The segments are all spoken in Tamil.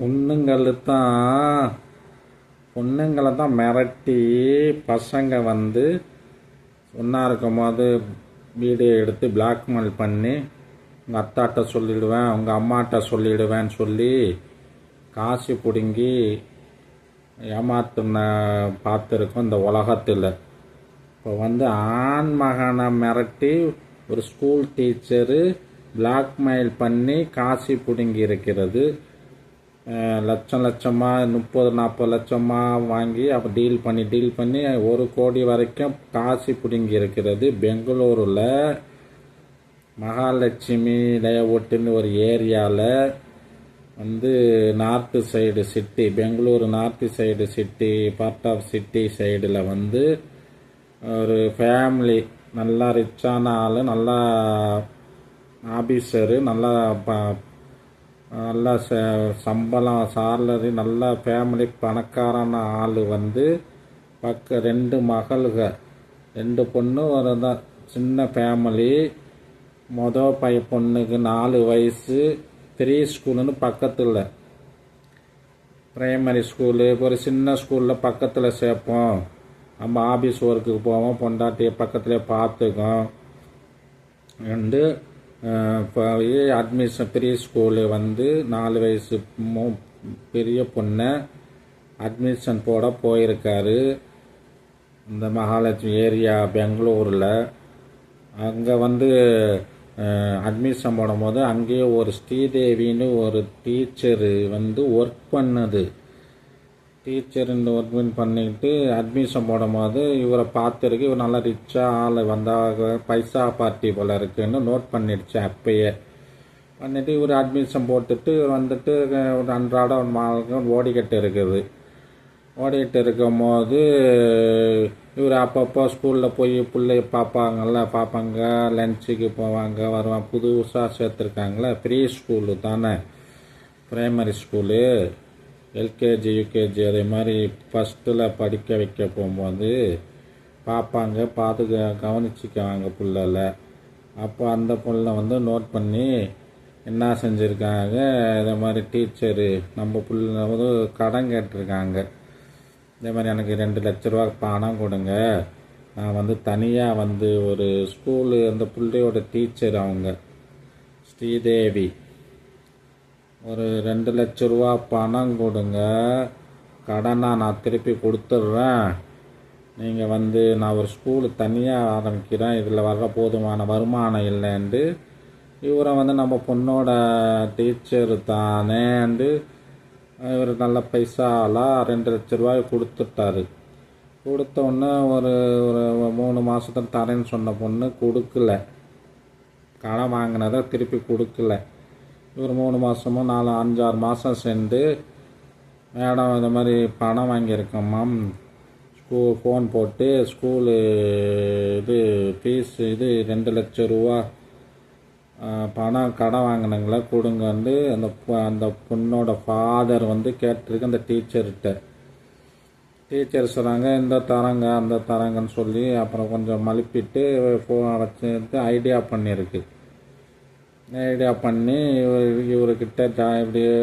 பொண்ணுங்களை தான் பொண்ணுங்களை தான் மிரட்டி பசங்க வந்து ஒன்றா இருக்கும் போது வீடியோ எடுத்து பிளாக்மெயில் பண்ணி உங்கள் அத்தாட்ட சொல்லிடுவேன் உங்கள் அம்மாட்ட சொல்லிடுவேன்னு சொல்லி காசு பிடுங்கி ஏமாத்தின பார்த்துருக்கோம் இந்த உலகத்தில். இப்போ வந்து ஆண் மகனை மிரட்டி ஒரு ஸ்கூல் டீச்சரு பிளாக்மெயில் பண்ணி காசு பிடுங்கி இருக்கிறது. லட்சம் லட்சமாக முப்பது நாற்பது லட்சமாக வாங்கி அப்போ டீல் பண்ணி டீல் பண்ணி ஒரு கோடி வரைக்கும் காசி பிடுங்கி இருக்கிறது. பெங்களூரில் மகாலட்சுமி லேஅவுட்டுன்னு ஒரு ஏரியாவில் வந்து north side city Bengaluru north side city part of city சைடில் வந்து ஒரு ஃபேமிலி நல்லா ரிச்சான ஆள் நல்லா ஆஃபீஸரு நல்லா ப- நல்லா ச- சம்பளம் சாலரி நல்ல ஃபேமிலி பணக்காரான ஆள் வந்து பக்க ரெண்டு மகள்க. ரெண்டு பொண்ணு ஒரு தான் சின்ன ஃபேமிலி மொதல் பைய பொண்ணுக்கு நாலு வயசு. ப்ரீ ஸ்கூலுன்னு பக்கத்தில் ப்ரைமரி ஸ்கூலு ஒரு சின்ன ஸ்கூலில் பக்கத்தில் சேர்ப்போம் நம்ம ஆஃபீஸ் ஒர்க்குக்கு போவோம் பொண்டாட்டியை பக்கத்துலேயே பார்த்துக்கோம் ரெண்டு அட்மிஷன் ப்ரீ ஸ்கூலு வந்து நாலு வயசு பெரிய பொண்ணை அட்மிஷன் போட போயிருக்காரு. இந்த மகாலட்சுமி ஏரியா பெங்களூரில். அங்கே வந்து அட்மிஷன் போடும்போது அங்கேயே ஒரு ஸ்ரீதேவின்னு ஒரு டீச்சரு வந்து ஒர்க் பண்ணுது. டீச்சர் இந்த ஒர்க்மெண்ட் பண்ணிக்கிட்டு அட்மிஷன் போடும்போது இவரை பார்த்துருக்கு. இவர் நல்லா ரிச்சாக ஆள் வந்தால் பைசா பார்ட்டி போல் இருக்குன்னு நோட் பண்ணிடுச்சு அப்பயே. பண்ணிட்டு இவர் அட்மிஷன் போட்டுட்டு இவர் வந்துட்டு ஒரு அன்றாடம் மாதம் ஓடிக்கட்டு இருக்குது. ஓடிக்கிட்டு இருக்கும் போது இவர் அப்பப்போ ஸ்கூலில் போய் பிள்ளைய பார்ப்பாங்கல்ல பார்ப்பாங்க. லஞ்சுக்கு போவாங்க வருவாங்க. புதுசாக சேர்த்துருக்காங்களே ப்ரீ ஸ்கூலு தானே. ப்ரைமரி ஸ்கூலு எல்கேஜி யூகேஜி அதே மாதிரி ஃபஸ்ட்டில் படிக்க வைக்க போகும்போது பார்ப்பாங்க பார்த்து கவனிச்சிக்குவாங்க பிள்ளைல. அப்போ அந்த புள்ள வந்து நோட் பண்ணி என்ன செஞ்சுருக்காங்க இதே மாதிரி டீச்சரு நம்ம புள்ள வந்து கடன் கேட்டிருக்காங்க. இதே மாதிரி எனக்கு ரெண்டு லட்ச ரூபா பணம் கொடுங்க. நான் வந்து தனியாக வந்து ஒரு ஸ்கூலு அந்த பிள்ளையோட டீச்சர் அவங்க ஸ்ரீதேவி. ஒரு ரெண்டு லட்ச ரூபா பணம் கொடுங்க. கடனாக நான் திருப்பி கொடுத்துட்றேன். நீங்கள் வந்து நான் ஒரு ஸ்கூலு தனியாக ஆரம்பிக்கிறேன். இதில் வர்ற போதுமான வருமானம் இல்லைன்ட்டு. இவரை வந்து நம்ம பொண்ணோட டீச்சர் தானேண்டு இவர் நல்ல பைசாலாம் ரெண்டு லட்ச ரூபாய் கொடுத்துட்டாரு. கொடுத்த உடனே ஒரு ஒரு மூணு மாதத்துக்கு தரேன்னு சொன்ன பொண்ணு கொடுக்கல. கடன் வாங்கினதை திருப்பி கொடுக்கல. இவர் மூணு மாதமோ நாலு அஞ்சாறு மாதம் சென்று மேடம் இந்த மாதிரி பணம் வாங்கியிருக்கோம்மா ஸ்கூ ஃபோன் போட்டு ஸ்கூலு இது ஃபீஸ் இது ரெண்டு லட்ச ரூபா. பணம் கடன் வாங்கினங்கள கொடுங்க வந்து அந்த அந்த பொண்ணோட ஃபாதர் வந்து கேட்டிருக்கு அந்த டீச்சர்கிட்ட. டீச்சர் சொன்னாங்க இந்த தரங்க அந்த தரங்கன்னு சொல்லி அப்புறம் கொஞ்சம் மழுப்பிட்டு ஃபோனை வச்சுட்டு ஐடியா பண்ணியிருக்கு. ஐடியா பண்ணி இவர் இவர்கிட்ட ஜா இப்படியே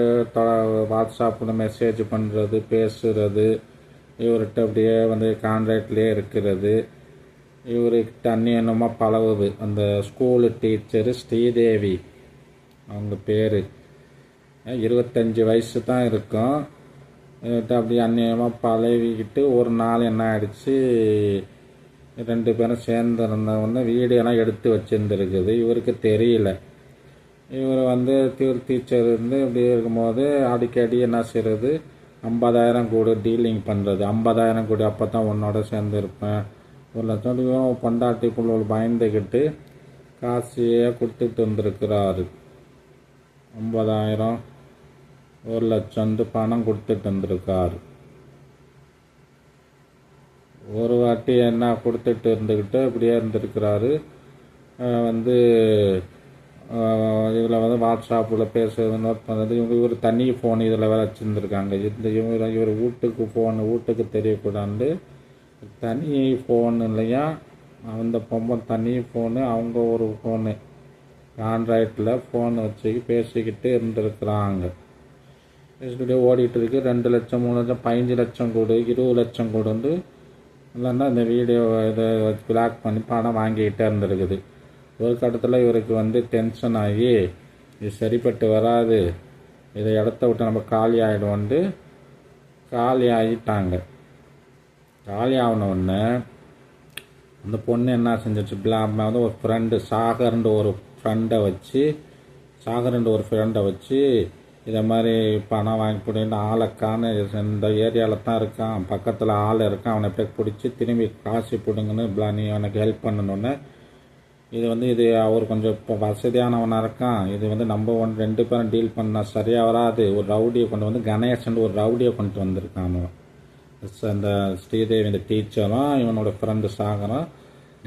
வாட்ஸ்அப்பில் மெசேஜ் பண்ணுறது பேசுறது இவர்கிட்ட அப்படியே வந்து கான்ட்ராக்ட்லேயே இருக்கிறது. இவர்கிட்ட அந்நியனமாக பழகுது அந்த ஸ்கூலு டீச்சரு ஸ்ரீதேவி அவங்க பேர். இருபத்தஞ்சி வயசு தான் இருக்கும். இவர்கிட்ட அப்படியே அந்நியமாக பழகிக்கிட்டு ஒரு நாள் என்ன ஆயிடுச்சு ரெண்டு பேரும் சேர்ந்துருந்தவொடனே வீடியோலாம் எடுத்து வச்சுருந்துருக்குது. இவருக்கு தெரியல. இவர் வந்து டியூர் டீச்சர் இருந்து இப்படி இருக்கும்போது அடிக்கடி என்ன செய்கிறது ஐம்பதாயிரம் கூட டீலிங் பண்ணுறது ஐம்பதாயிரம் கூட அப்போ தான் உன்னோட சேர்ந்து இருப்பேன். ஒரு லட்சம் இவரும் பொண்டாட்டிக்குள்ள பயந்துக்கிட்டு காசையே கொடுத்துட்டு வந்திருக்கிறாரு. ஐம்பதாயிரம் ஒரு லட்சம் பணம் கொடுத்துட்டு வந்திருக்காரு. ஒரு வாட்டி என்ன கொடுத்துட்டு இருந்துக்கிட்டு அப்படியே இருந்திருக்கிறாரு. வந்து இதில் வந்து வாட்ஸ்அப்பில் பேசுறது நோட் பண்ணுறது இவங்க இவர் தனி ஃபோன் இதில் வேறு வச்சுருந்துருக்காங்க. இந்த இவங்க இவர் வீட்டுக்கு ஃபோன் வீட்டுக்கு தெரியக்கூடாது. தனி ஃபோன் இல்லையா? அந்த பொம்மை தனி ஃபோனு அவங்க ஒரு ஃபோனு ஆண்ட்ராய்டில் ஃபோன் வச்சு பேசிக்கிட்டு இருந்திருக்கிறாங்க. பேசிக்கிட்டே ஓடிட்டு இருக்கு. ரெண்டு லட்சம் மூணு லட்சம் பதினஞ்சு லட்சம் கொடு இருபது லட்சம் கொடு வந்து இல்லைன்னா இந்த வீடியோ இதை பிளாக் பண்ணி பணம் வாங்கிக்கிட்டே இருந்திருக்குது. ஒரு கட்டத்தில் இவருக்கு வந்து டென்ஷன் ஆகி இது சரிப்பட்டு வராது இதை இடத்த விட்டு நம்ம காலி ஆகிடும் வந்து காலி ஆகிட்டாங்க காலி ஆகின உடனே அந்த பொண்ணு என்ன செஞ்சிச்சு பிளாம வந்து ஒரு ஃப்ரெண்டு சாகர்ன்ற ஒரு ஃப்ரெண்டை வச்சு சாகர்ன்ற ஒரு ஃப்ரெண்டை வச்சு இதை மாதிரி பணம் வாங்கி பிடின்னு ஆளைக்கான இந்த ஏரியாவில் தான் இருக்கான் பக்கத்தில் ஆள் இருக்கான் அவனை போய் பிடிச்சி திரும்பி காசு பிடுங்கன்னு பிளா நீ அவனுக்கு ஹெல்ப் பண்ணணுன்னு இது வந்து இது அவர் கொஞ்சம் இப்போ வசதியானவனாக இருக்கான். இது வந்து நம்ம ஒன் ரெண்டு பேரும் டீல் பண்ணால் சரியாக வராது. ஒரு ரவுடியை கொண்டு வந்து கணேசன் ஒரு ரவுடியை கொண்டு வந்திருக்கான் அவன். அந்த ஸ்ரீதேவி இந்த டீச்சரும் இவனோட ஃப்ரெண்டு சாகரும்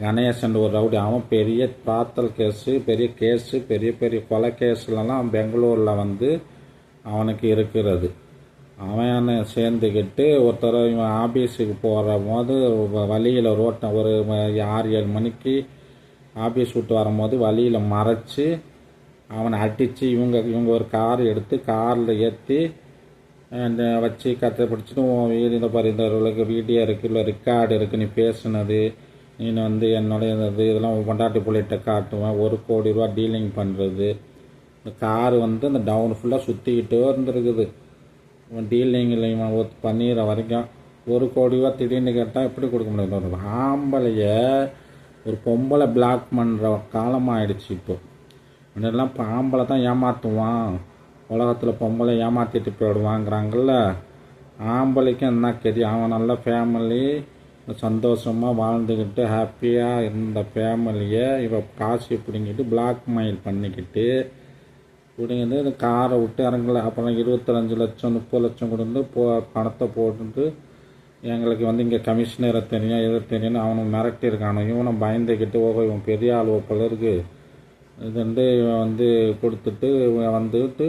கணேசன் ஒரு ரவுடி. அவன் பெரிய பாத்தல் கேஸு பெரிய கேஸு பெரிய பெரிய கொலை கேஸ்லலாம் பெங்களூரில் வந்து அவனுக்கு இருக்கிறது. அவன் சேர்ந்துக்கிட்டு ஒருத்தர் இவன் ஆஃபீஸுக்கு போகிற போது வழியில் ரோட்டை ஒரு ஆறு ஏழு மணிக்கு ஆஃபீஸ் விட்டு வரும்போது வழியில் மறைச்சி அவனை அடித்து இவங்க இவங்க ஒரு கார் எடுத்து காரில் ஏற்றி அந்த வச்சு கத்தை பிடிச்சிட்டு உன் வீடு இந்த பாரு இந்த வீடியோ இருக்குது இல்லை ரெக்கார்டு இருக்குது நீ பேசுனது நீ வந்து என்னுடைய இது இதெல்லாம் உன் பொண்டாட்டி பிள்ளைகிட்ட காட்டுவேன் ஒரு கோடி ரூபா டீலிங் பண்ணுறது இந்த கார் வந்து அந்த டவுன் ஃபுல்லாக சுற்றிக்கிட்டே இருந்திருக்குது. இவன் டீலிங்கில் இவன் ஒத்து பண்ணிடுற வரைக்கும் ஒரு கோடி ரூபா திடீர்னு கேட்டால் எப்படி கொடுக்க முடியாது ஒரு ஆம்பளைய ஒரு பொம்பளை பிளாக் பண்ணுற காலமாகிடுச்சு இப்போ. முன்னெல்லாம் இப்போ ஆம்பளை தான் ஏமாற்றுவான் உலகத்தில் பொம்பளை ஏமாற்றிட்டு போயிடுவாங்கிறாங்கள்ல ஆம்பளைக்கும் என்ன கதி? அவன் நல்ல ஃபேமிலி சந்தோஷமாக வாழ்ந்துக்கிட்டு ஹாப்பியாக இருந்த ஃபேமிலியை இவ காசு பிடிங்கிட்டு பிளாக் மெயில் பண்ணிக்கிட்டு பிடிங்கிட்டு இந்த காரை விட்டு இறங்கலை. அப்புறம் இருபத்தஞ்சு லட்சம் முப்பது லட்சம் கொடுத்து போ பணத்தை போட்டுட்டு எங்களுக்கு வந்து இங்கே கமிஷனரை தெரியும் எது தெரியும்னு அவனும் மிரட்டியிருக்கானு இவனும் பயந்துக்கிட்டு ஓஹோ இவன் பெரிய ஆள் பலருக்கு இது வந்து இவன் வந்து கொடுத்துட்டு இவன் வந்துட்டு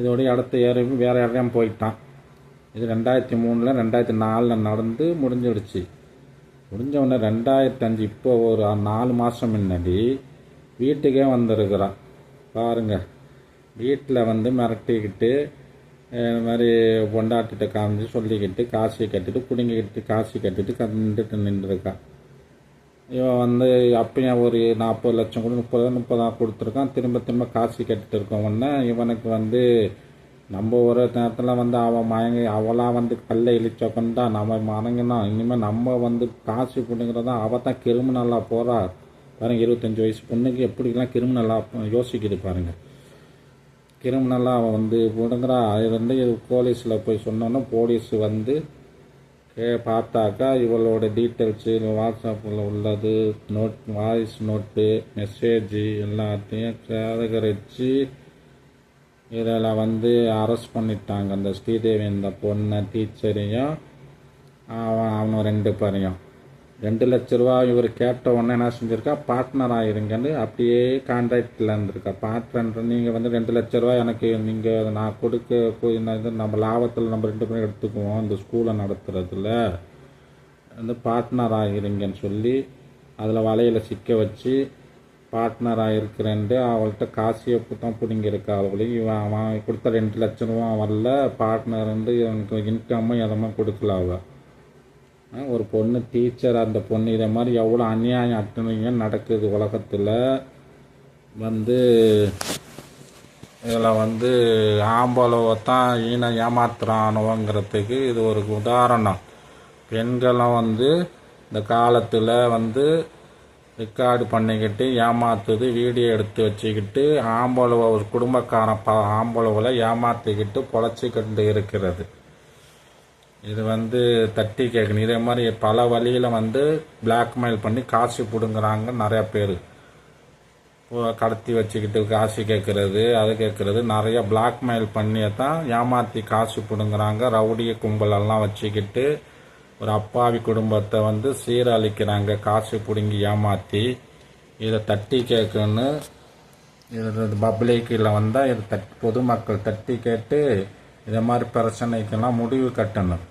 இதோட இடத்த ஏறி வேறு இடம் போயிட்டான். இது ரெண்டாயிரத்தி மூணில் ரெண்டாயிரத்தி நாலில் நடந்து முடிஞ்சிடுச்சு. முடிஞ்சவுடனே ரெண்டாயிரத்தஞ்சு இப்போ ஒரு நாலு மாதம் முன்னாடி வீட்டுக்கே வந்திருக்கிறான். பாருங்கள் வீட்டில் வந்து மிரட்டிக்கிட்டு இந்த மாதிரி பொண்டாட்டிட்ட காமிச்சு சொல்லிக்கிட்டு காசு கட்டிட்டு பிடிங்கிக்கிட்டு காசு கட்டிட்டு கண்டுட்டு நின்றுருக்கான் இவன் வந்து அப்பயும் ஒரு நாற்பது லட்சம் கூட முப்பது முப்பதான் கொடுத்துருக்கான். திரும்ப திரும்ப காசு கட்டிட்டு இருக்கவொன்னே இவனுக்கு வந்து நம்ம ஒரு நேரத்தில் வந்து அவன் மயங்கி அவளாக வந்து கல்லை இழிச்ச கொண்டா நம்ம மறங்கினா இனிமேல் நம்ம வந்து காசு பிடுங்கிறதா அவள் தான் கிரிமினலாக போகிறா பாருங்க இருபத்தஞ்சி வயசு பொண்ணுக்கு எப்படிலாம் கிரிமினலாக யோசிக்குது பாருங்கள் கிரிமினலாக அவன் வந்து பிடுங்குறா அது வந்து போலீஸில் போய் சொன்னோன்னா போலீஸ் வந்து கே பார்த்தாக்கா இவளோட டீட்டெயில்ஸு வாட்ஸ்அப்பில் உள்ளது நோட் வாய்ஸ் நோட்டு மெசேஜு எல்லாத்தையும் சேகரித்து இதில் வந்து அரெஸ்ட் பண்ணிட்டாங்க. அந்த ஸ்ரீதேவி இந்த பொண்ணை டீச்சரையும் அவன் அவனும் ரெண்டு பேரையும். ரெண்டு லட்ச ரூபா இவர் கேட்ட உடனே என்ன செஞ்சிருக்கா? பார்ட்னர் ஆயிருங்கன்னு அப்படியே கான்ட்ராக்டில் இருந்திருக்கா. பார்ட்னர் நீங்கள் வந்து ரெண்டு லட்ச ரூபா எனக்கு நீங்கள் நான் கொடுக்க போய் நான் இது நம்ம லாபத்தில் நம்ம ரெண்டு பேரும் எடுத்துக்குவோம். இந்த ஸ்கூலை நடத்துறதுல வந்து பார்ட்னர் ஆகிருங்கன்னு சொல்லி அதில் வலையில் சிக்க வச்சு பார்ட்னர் ஆகிருக்கிறேன்ட்டு அவள்கிட்ட காசியை தான் பிடிங்கிருக்கா அவளையும். இவன் அவன் கொடுத்த ரெண்டு லட்ச ரூபா வரல. பார்ட்னர் வந்து இவனுக்கு இன்கம்மும் எதமாக கொடுக்கல அவள் ஒரு பொண்ணு டீச்சர் அந்த பொண்ணு இதை மாதிரி எவ்வளோ அநியாயம் அட்டனையும் நடக்குது உலகத்தில். வந்து இதில் வந்து ஆம்பளவை தான் ஈன ஏமாத்துறானுவங்கிறதுக்கு இது ஒரு உதாரணம். பெண்களும் வந்து இந்த காலத்தில் வந்து ரெக்கார்டு பண்ணிக்கிட்டு ஏமாத்துது வீடியோ எடுத்து வச்சுக்கிட்டு ஆம்பளவை ஒரு குடும்பக்காரன் ப ஆம்பளவில் ஏமாற்றிக்கிட்டு பொழைச்சிக்கிட்டு இருக்கிறது. இது வந்து தட்டி கேட்கணும். இதே மாதிரி பல வழியில் வந்து பிளாக்மெயில் பண்ணி காசு பிடுங்குறாங்க நிறைய பேர். கடத்தி வச்சுக்கிட்டு காசு கேட்குறது அது கேட்குறது. நிறைய பிளாக்மெயில் பண்ணி தான் ஏமாற்றி காசு பிடுங்குறாங்க ரவுடிய கும்பலெல்லாம் வச்சுக்கிட்டு ஒரு அப்பாவி குடும்பத்தை வந்து சீரழிக்கிறாங்க. காசு பிடுங்கி ஏமாற்றி இதை தட்டி கேட்கணும் இது பப்ளிக்கில் வந்தால் இது தட் பொதுமக்கள் தட்டி கேட்டு இதை மாதிரி பிரச்சனைக்கெல்லாம் முடிவு கட்டணும்.